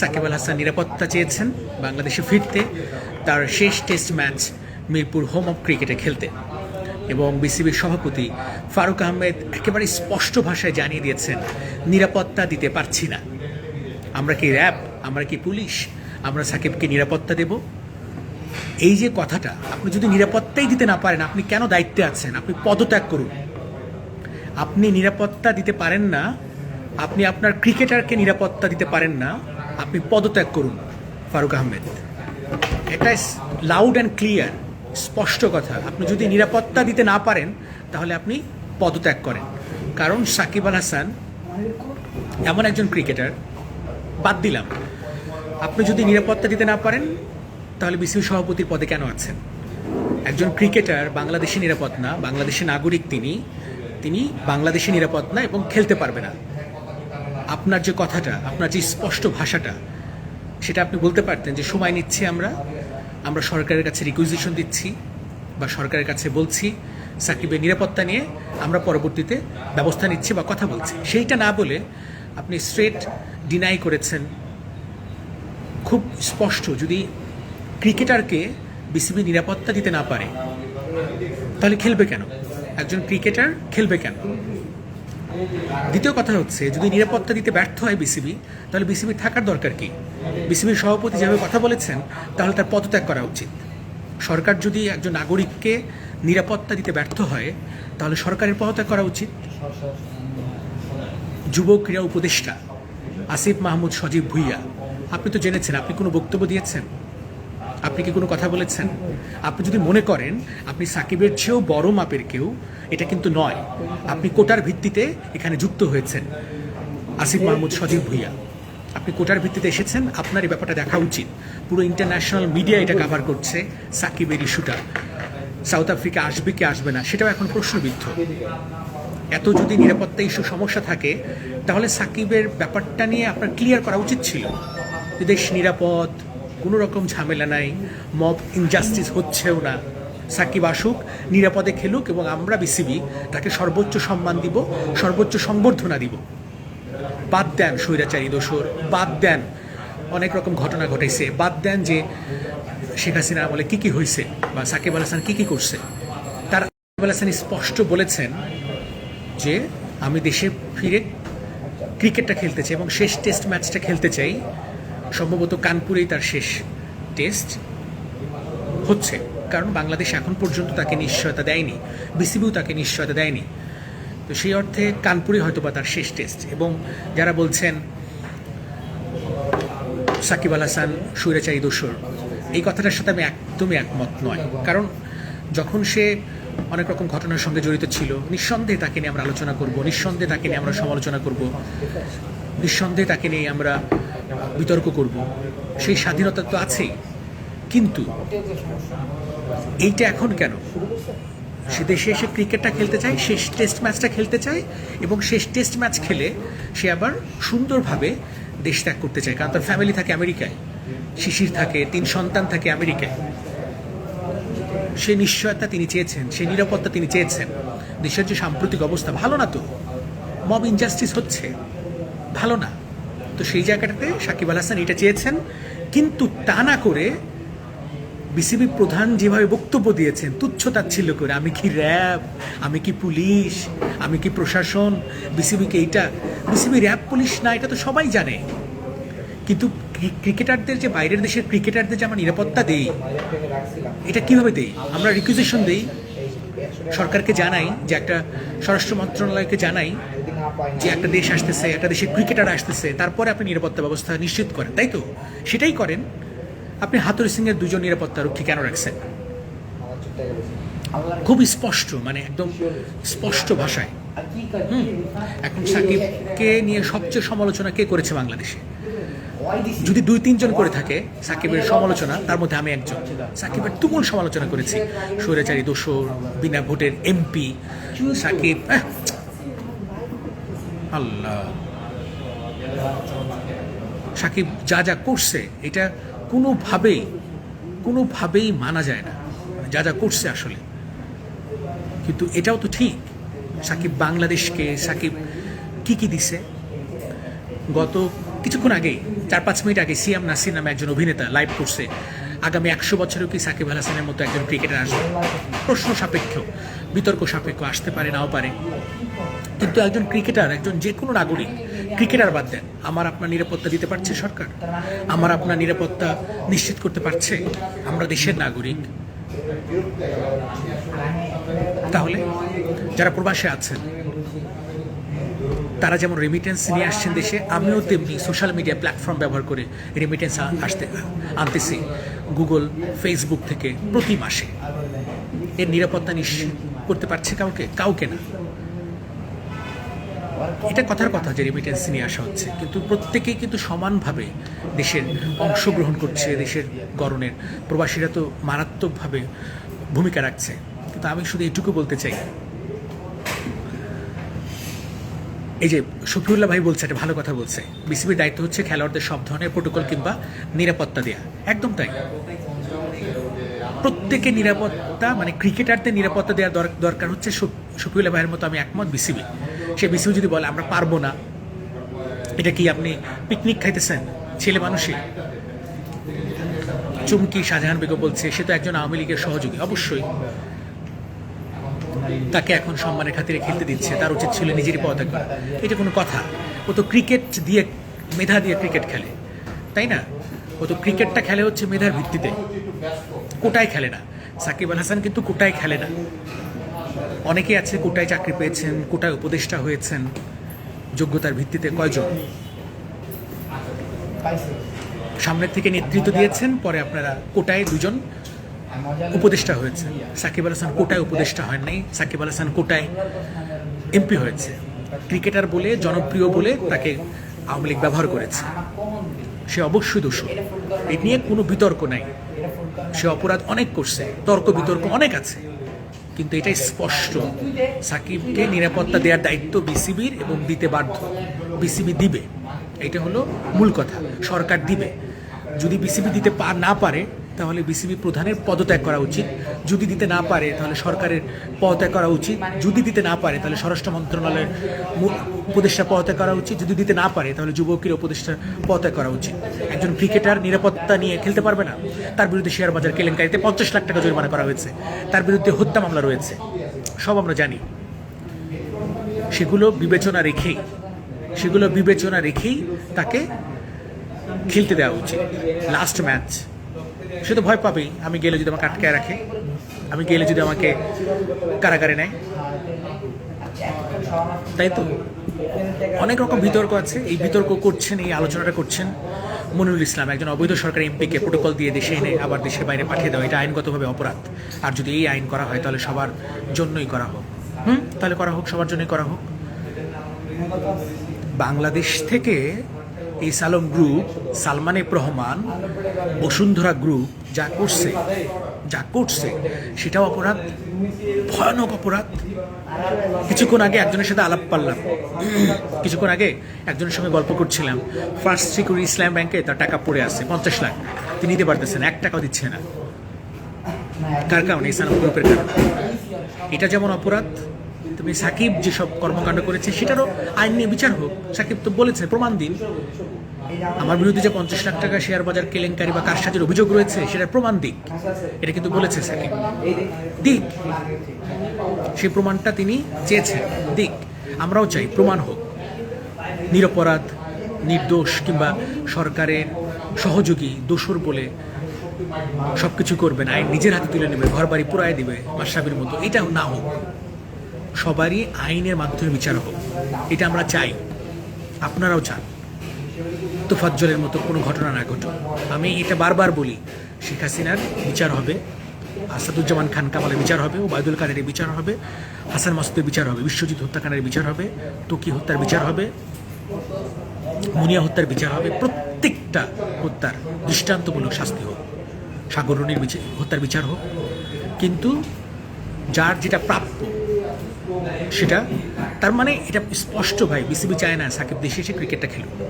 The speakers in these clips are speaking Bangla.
সাকিব আল হাসান নিরাপত্তা চেয়েছেন বাংলাদেশে ফিরতে। তার শেষ test match Mirpur home of ক্রিকেটে খেলতে। এবং বিসিবির সভাপতি ফারুক আহমেদ একেবারে স্পষ্ট ভাষায় জানিয়ে দিয়েছেন, নিরাপত্তা দিতে পারছি না। আমরা কি র্যাব? আমরা কি পুলিশ? আমরা সাকিবকে নিরাপত্তা দেব? এই যে কথাটা, আপনি যদি নিরাপত্তাই দিতে না পারেন, আপনি কেন দায়িত্বে আছেন? আপনি পদত্যাগ করুন। আপনি নিরাপত্তা দিতে পারেন না, আপনি আপনার ক্রিকেটারকে নিরাপত্তা দিতে পারেন না আপনি পদত্যাগ করুন, ফারুক আহমেদ। এটা লাউড অ্যান্ড ক্লিয়ার স্পষ্ট কথা। আপনি যদি নিরাপত্তা দিতে না পারেন, তাহলে আপনি পদত্যাগ করেন। কারণ সাকিব আল হাসান এমন একজন ক্রিকেটার বাদ দিলাম। আপনি যদি নিরাপত্তা দিতে না পারেন, তাহলে বিসিবি সভাপতির পদে কেন আছেন? একজন ক্রিকেটার বাংলাদেশি নিরাপদ না, বাংলাদেশি নাগরিক তিনি তিনি বাংলাদেশি নিরাপদ না এবং খেলতে পারবে না। আপনার যে কথাটা, আপনার যে স্পষ্ট ভাষাটা, সেটা আপনি বলতে পারতেন যে সময় নিচ্ছি আমরা আমরা সরকারের কাছে রিকুইজিশন দিচ্ছি বা সরকারের কাছে বলছি, সাকিবের নিরাপত্তা নিয়ে আমরা পরবর্তীতে ব্যবস্থা নিচ্ছি বা কথা বলছি। সেইটা না বলে আপনি স্ট্রেট ডিনাই করেছেন। খুব স্পষ্ট, যদি ক্রিকেটারকে বিসিবি নিরাপত্তা দিতে না পারে, তাহলে খেলবে কেন? একজন ক্রিকেটার খেলবে কেন? দ্বিতীয় কথা হচ্ছে, যদি নিরাপত্তা দিতে ব্যর্থ হয় বিসিবি, তাহলে বিসিবি থাকার দরকার কি? বিসিবির সভাপতি যেভাবে কথা বলেছেন, তাহলে তার পদত্যাগ করা উচিত। সরকার যদি একজন নাগরিককে নিরাপত্তা দিতে ব্যর্থ হয়, তাহলে সরকারের পদত্যাগ করা উচিত। যুব ক্রীড়া উপদেষ্টা আসিফ মাহমুদ সজীব ভুইয়া, আপনি তো জেনেছেন, আপনি কোনো বক্তব্য দিয়েছেন? আপনি কি কোনো কথা বলেছেন? আপনি যদি মনে করেন, আপনি সাকিবের চেয়েও বড় মাপের কেউ, এটা কিন্তু নয়। আপনি কোটার ভিত্তিতে এখানে যুক্ত হয়েছেন। আসিফ মাহমুদ, সজীব ভুইয়া। আপনি কোটার ভিত্তিতে এসেছেন, আপনার এই ব্যাপারটা দেখা উচিত। পুরো ইন্টারন্যাশনাল মিডিয়া এটা কাভার করছে সাকিবের ইস্যুটা। সাউথ আফ্রিকা আসবে কি আসবে না, সেটাও এখন প্রশ্নবিদ্ধ। এত যদি নিরাপত্তা ইস্যু সমস্যা থাকে, তাহলে সাকিবের ব্যাপারটা নিয়ে আপনার ক্লিয়ার করা উচিত ছিল। দেশ নিরাপদ কোনো রকম ঝামেলা নাই। মব ইনজাস্টিস হচ্ছেও না। সাকিব আসুক, নিরাপদে খেলুক এবং আমরা বিসিবি তাকে সর্বোচ্চ সম্মান দিব, সর্বোচ্চ সংবর্ধনা দিব। বাদ দেন স্বৈরাচারী দোসর বাদ দেন অনেক রকম ঘটনা ঘটেছে। বাদ দেন যে শেখ হাসিনা আমলে কী কী হয়েছে বা সাকিব আল হাসান কী কী করছে। তার সাকিব আল হাসান স্পষ্ট বলেছেন যে আমি দেশে ফিরে ক্রিকেটটা খেলতে চাই এবং শেষ টেস্ট ম্যাচটা খেলতে চাই। সম্ভবত কানপুরেই তার শেষ টেস্ট হচ্ছে। কারণ বাংলাদেশ এখন পর্যন্ত তাকে নিশ্চয়তা দেয়নি, বিসিবিও তাকে নিশ্চয়তা দেয়নি। তো সেই অর্থে কানপুরে হয়তো বা তার শেষ টেস্ট এবং যারা বলছেন সাকিব আল হাসান সুরেচাই দোসর, এই কথাটার সাথে আমি একদমই একমত নয়। কারণ যখন সে অনেক রকম ঘটনার সঙ্গে জড়িত ছিল, নিঃসন্দেহে তাকে নিয়ে আমরা আলোচনা করব, নিঃসন্দেহে তাকে নিয়ে আমরা সমালোচনা করব, নিঃসন্দেহে তাকে নিয়ে আমরা বিতর্ক করব। সেই স্বাধীনতা তো আছেই। কিন্তু এইটা এখন কেন? সে দেশে এসে ক্রিকেটটা খেলতে চায়, শেষ টেস্ট ম্যাচটা খেলতে চায় এবং শেষ টেস্ট ম্যাচ খেলে সে আবার সুন্দরভাবে দেশ ত্যাগ করতে চায়। কারণ তার ফ্যামিলি থাকে আমেরিকায়, শিশির থাকে, তিন সন্তান থাকে আমেরিকায়। সে নিশ্চয়তা তিনি চেয়েছেন, সে নিরাপত্তা তিনি চেয়েছেন। দেশের যে সাম্প্রতিক অবস্থা, ভালো না তো? মব ইনজাস্টিস হচ্ছে, ভালো না। তো সেই জায়গাটাতে সাকিব আল হাসান এটা চেয়েছেন। কিন্তু তা না করে বিসিবি প্রধান যেভাবে বক্তব্য দিয়েছেন, তুচ্ছ তাচ্ছিল্য করে, আমি কি র্যাব, আমি কি পুলিশ, আমি কি প্রশাসন বিসিবিকে এইটা, বিসিবি র্যাব, পুলিশ না, এটা তো সবাই জানে। কিন্তু ক্রিকেটারদের যে বাইরের দেশের ক্রিকেটারদের যে আমরা নিরাপত্তা দেই, এটা কীভাবে দেই? আমরা রিকুইজিশন দেই। সরকারকে জানাই যে একটা স্বরাষ্ট্র মন্ত্রণালয়কে জানাই যে একটা দেশ আসতেছে, একটা দেশের ক্রিকেটার আসতেছে, তারপরে আপনি নিরাপত্তা ব্যবস্থা নিশ্চিত করেন, তাই তো? সেটাই করেন, আপনি হাতুরি সিং এর দুজন নিরাপত্তা রক্ষী কেন রাখছেন? খুব স্পষ্ট মানে একদম স্পষ্ট ভাষায়। এখন সাকিবকে নিয়ে সবচেয়ে সমালোচনা কে করেছে বাংলাদেশে? যদি দুই, তিনজন করে থাকে সাকিবের সমালোচনা, তার মধ্যে আমি একজন। সাকিবের তুমুল সমালোচনা করেছি। স্বৈরাচারী, দোসর, বিনা ভোটের এমপি, সাকিব! আল্লাহ। সাকিব যা যা করছে, এটা কোনোভাবেই কোনোভাবেই মানা যায় না। যা যা করছে আসলে। কিন্তু এটাও তো ঠিক। সাকিব বাংলাদেশকে, সাকিব কি কি দিছে? গত কিছুক্ষণ আগেই চার পাঁচ মিনিট আগে সিয়াম নাসির নামে একজন অভিনেতা লাইভ করছে। আগামী একশো বছরেও কি সাকিব আল হাসানের মতো একজন ক্রিকেটার আসবে? প্রশ্ন সাপেক্ষ। বিতর্ক সাপেক্ষ, আসতে পারে, নাও পারে। কিন্তু একজন ক্রিকেটার একজন যে কোনো নাগরিক ক্রিকেটার বাদ দেন। আমার আপনার নিরাপত্তা দিতে পারছে সরকার। আমার আপনার নিরাপত্তা নিশ্চিত করতে পারছে আমরা দেশের নাগরিক। তাহলে, যারা প্রবাসে আছেন তারা যেমন রেমিটেন্স নিয়ে আসছেন দেশে, আমিও তেমনি সোশ্যাল মিডিয়া প্ল্যাটফর্ম ব্যবহার করে রেমিটেন্স আসতে, আনতেছি। গুগল ফেসবুক থেকে প্রতি মাসে। এর নিরাপত্তা নিশ্চিত করতে পারছে কাউকে? কাউকে না। এটা কথার কথা যে রেমিটেন্স নিয়ে আসা হচ্ছে। কিন্তু প্রত্যেকেই কিন্তু সমানভাবে দেশের অংশগ্রহণ করছে, দেশের গড়নের। প্রবাসীরা তো মারাত্মকভাবে ভূমিকা রাখছে। কিন্তু আমি শুধু এটুকু বলতে চাই এই যে শফিউল্লাহ ভাই বলছে, একটা ভালো কথা বলছে। বিসিবির দায়িত্ব হচ্ছে খেলোয়াড়দের সব ধরনের প্রোটোকল কিংবা নিরাপত্তা দেওয়া একদম তাই। প্রত্যেকে নিরাপত্তা মানে ক্রিকেটারদের নিরাপত্তা দেওয়ার দর- দরকার হচ্ছে শফ- শফিউল্লাহ ভাইয়ের মতো আমি একমত বিসিবি। সে বিসিবি যদি বলে, আমরা পারব না। এটা কি আপনি পিকনিক খাইতেছেন, ছেলে মানুষই চুমকি শাহজাহান বেগম বলছে, সে তো একজন আওয়ামী লীগের সহযোগী। অবশ্যই। তাকে এখন সম্মানের খাতিরে খেলতে দিচ্ছে, তার উচিত ছিল নিজেরই পদত্যাগ করা। এটা কোনো কথা। ও তো ক্রিকেট দিয়ে, মেধা দিয়ে ক্রিকেট খেলে, তাই না? ও তো ক্রিকেটটা খেলে হচ্ছে মেধার ভিত্তিতে। কোটায় খেলে না। সাকিব আল হাসান কিন্তু কোটায় খেলে না। অনেকে আছে কোটায় চাকরি পেয়েছেন, কোটায় উপদেষ্টা হয়েছেন, যোগ্যতার ভিত্তিতে কয়জন? সামনের থেকে নেতৃত্ব দিয়েছেন, পরে আপনারা কোটায় দুজন। উপদেষ্টা হয়েছে। সাকিব আল হাসান কোটায় উপদেষ্টা হন নাই সাকিব আল হাসান কোটায় এমপি হয়েছে। ক্রিকেটার বলে, জনপ্রিয় বলে তাকে আওয়ামী লীগ ব্যবহার করেছে। সে অবশ্যই দোষ এ নিয়ে কোনো বিতর্ক নাই। সে অপরাধ অনেক করছে। তর্ক বিতর্ক অনেক আছে। কিন্তু এটাই স্পষ্ট। সাকিবকে নিরাপত্তা দেওয়ার দায়িত্ব বিসিবির এবং দিতে বাধ্য। বিসিবি দিবে। এটা হলো মূল কথা। সরকার দিবে। যদি বিসিবি দিতে পা- না পারে তাহলে বিসিবি প্রধানের পদত্যাগ করা উচিত। যদি দিতে না পারে, তাহলে সরকারের পদত্যাগ করা উচিত। যদি দিতে না পারে, তাহলে স্বরাষ্ট্র মন্ত্রণালয়ের উপদেষ্টা পদত্যাগ করা উচিত। যদি দিতে না পারে, তাহলে যুবকের উপদেষ্টা পদত্যাগ করা উচিত। একজন ক্রিকেটার নিরাপত্তা নিয়ে খেলতে পারবে না। তার বিরুদ্ধে শেয়ার বাজার কেলেঙ্কারিতে পঞ্চাশ লাখ টাকা জরিমানা করা হয়েছে। তার বিরুদ্ধে হত্যা মামলা রয়েছে। সব আমরা জানি। সেগুলো বিবেচনা রেখেই, সেগুলো বিবেচনা রেখেই তাকে খেলতে দেওয়া উচিত। লাস্ট ম্যাচ সে তো ভয় পাবেই। আমি গেলে যদি আমাকে আটকায় রাখে, আমি গেলে যদি আমাকে কারাগারে নেয়। তাই তো? অনেক রকম বিতর্ক আছে। এই বিতর্ক করছেন, এই আলোচনাটা করছেন মনিরুল ইসলাম, একজন অবৈধ সরকারি এমপিকে প্রোটোকল দিয়ে দেশে এনে আবার দেশের বাইরে পাঠিয়ে দেওয়া। এটা আইনগতভাবে অপরাধ। আর যদি এই আইন করা হয়, তাহলে সবার জন্যই করা হোক। হুম? তাহলে করা হোক, সবার জন্যই করা হোক। বাংলাদেশ থেকে এই সালম group, Salman F Rahman, Bashundhara group, যা করছে যা করছে, সেটাও অপরাধ, ভয়ানক অপরাধ। কিছুক্ষণ আগে একজনের সাথে আলাপ পারলাম। কিছুক্ষণ আগে একজনের সঙ্গে গল্প করছিলাম। ফার্স্ট সিকিউরিটি ইসলাম ব্যাংকে তার টাকা পড়ে আছে, পঞ্চাশ লাখ। তিনি নিতে পারতেছেন, এক টাকাও দিচ্ছে না। কার কারণে? এই সালম গ্রুপের কারণে। এটা যেমন অপরাধ তুমি সাকিব যেসব কর্মকাণ্ড করেছে, সেটারও আইন নিয়ে বিচার হোক। সাকিব তো বলেছে, প্রমাণ দিন। আমার বিরুদ্ধে যে পঞ্চাশ লাখ টাকা শেয়ার বাজার, কেলেঙ্কারি বা কারসাজির অভিযোগ রয়েছে, সেটার প্রমাণ দিক। এটা কিন্তু বলেছে সাকিব। দিক। সেই প্রমাণটা তিনি চেয়েছেন। দিক। আমরাও চাই প্রমাণ হোক। নিরপরাধ, নির্দোষ কিংবা সরকারের সহযোগী, দোষর বলে সব কিছু করবে না। নিজের হাতে তুলে নেবে ঘর বাড়ি পুরায় দিবে বাসাবির মতো। এটা না হোক। সবারই আইনের মাধ্যমে বিচার হোক। এটা আমরা চাই। আপনারাও চান। তোফাজ্জলের মতো কোনো ঘটনা না ঘটুক। আমি এটা বারবার বলি, শেখ হাসিনার বিচার হবে, আসাদুজ্জামান খান কামালের বিচার হবে, ওবায়দুল কাদেরের বিচার হবে, হাসান মাসুদের বিচার হবে, বিশ্বজিৎ হত্যাকাণ্ডের বিচার হবে, তোকি হত্যার বিচার হবে, মুনিয়া হত্যার বিচার হবে, প্রত্যেকটা হত্যার দৃষ্টান্তমূলক শাস্তি হোক সাগরণীর বিচার হত্যার বিচার হোক। কিন্তু যার যেটা প্রাপ্য সেটা, তার মানে এটা স্পষ্ট ভাই বিসিবি চায় না সাকিব দেশে এসে ক্রিকেটটা খেলুক।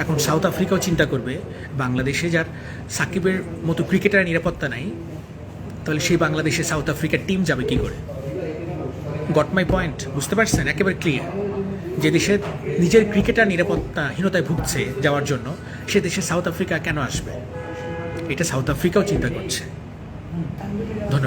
এখন সাউথ আফ্রিকাও চিন্তা করবে, বাংলাদেশে যার সাকিবের মতো ক্রিকেটার নিরাপত্তা নাই, তাহলে সেই বাংলাদেশে সাউথ আফ্রিকার টিম যাবে কি করে? গট মাই পয়েন্ট বুঝতে পারছেন? একেবারে ক্লিয়ার যে দেশে নিজের ক্রিকেটার নিরাপত্তাহীনতায় ভুগছে যাওয়ার জন্য, সে দেশে সাউথ আফ্রিকা কেন আসবে? এটা সাউথ আফ্রিকাও চিন্তা করছে। ধন্যবাদ।